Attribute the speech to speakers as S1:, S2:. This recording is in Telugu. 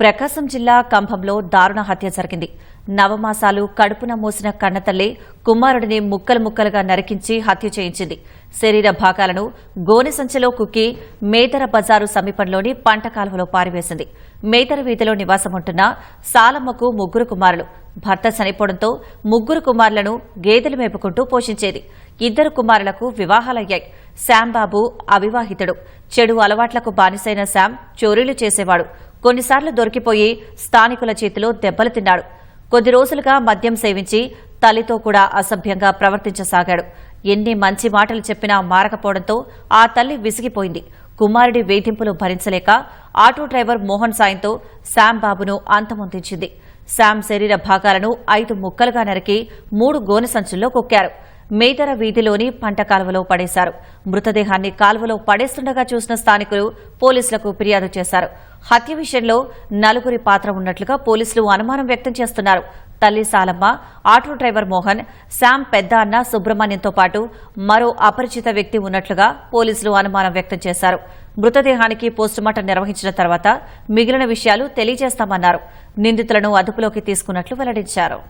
S1: ప్రకాశం జిల్లా కంభంలో దారుణ హత్య జరిగింది. నవమాసాలు కడుపున మోసిన కన్నతల్లి కుమారుడిని ముక్కలు ముక్కలుగా నరికించి హత్య చేయించింది. శరీర భాగాలను గోనె సంచిలో కుక్కి మేదర బజారు సమీపంలోని పంట కాలువలో పారివేసింది. మేదర వీధిలో నివాసముంటున్న సాలమ్మకు ముగ్గురు కుమారులు. భర్త చనిపోవడంతో ముగ్గురు కుమారులను గేదెలు మేపుకుంటూ పోషించేది. ఇద్దరు కుమారులకు వివాహాలయ్యాయి. శాంబాబు అవివాహితుడు. చెడు అలవాట్లకు బానిసైన శాం చోరీలు చేసేవాడు. కొన్నిసార్లు దొరికిపోయి స్థానికుల చేతిలో దెబ్బలు తిన్నాడు. కొద్ది రోజులుగా మద్యం సేవించి తల్లితో కూడా అసభ్యంగా ప్రవర్తించసాగాడు. ఎన్ని మంచి మాటలు చెప్పినా మారకపోవడంతో ఆ తల్లి విసిగిపోయింది. కుమారుడి వేధింపులు భరించలేక ఆటో డ్రైవర్ మోహన్ సాయంతో శ్యామ్ బాబును అంతమొందించింది. శ్యామ్ శరీర భాగాలను ఐదు ముక్కలుగా నరికి మూడు గోనె సంచుల్లో కొక్కారు. మేదర వీధిలోని పంట కాలువలో పడేశారు. మృతదేహాన్ని కాలువలో పడేస్తుండగా చూసిన స్థానికులు పోలీసులకు ఫిర్యాదు చేశారు. హత్య విషయంలో నలుగురి పాత్ర ఉన్నట్లుగా పోలీసులు అనుమానం వ్యక్తం చేస్తున్నారు. తల్లి సాలమ్మ ఆటో డ్రైవర్ మోహన్ శామ్ పెద్ద అన్న సుబ్రహ్మణ్యంతో పాటు మరో అపరిచిత వ్యక్తి ఉన్నట్లుగా పోలీసులు అనుమానం వ్యక్తం చేశారు. మృతదేహానికి పోస్టుమార్టం నిర్వహించిన తర్వాత మిగిలిన విషయాలు తెలియజేస్తామన్నారు. నిందితులను అదుపులోకి తీసుకున్నట్లు వెల్లడించారు.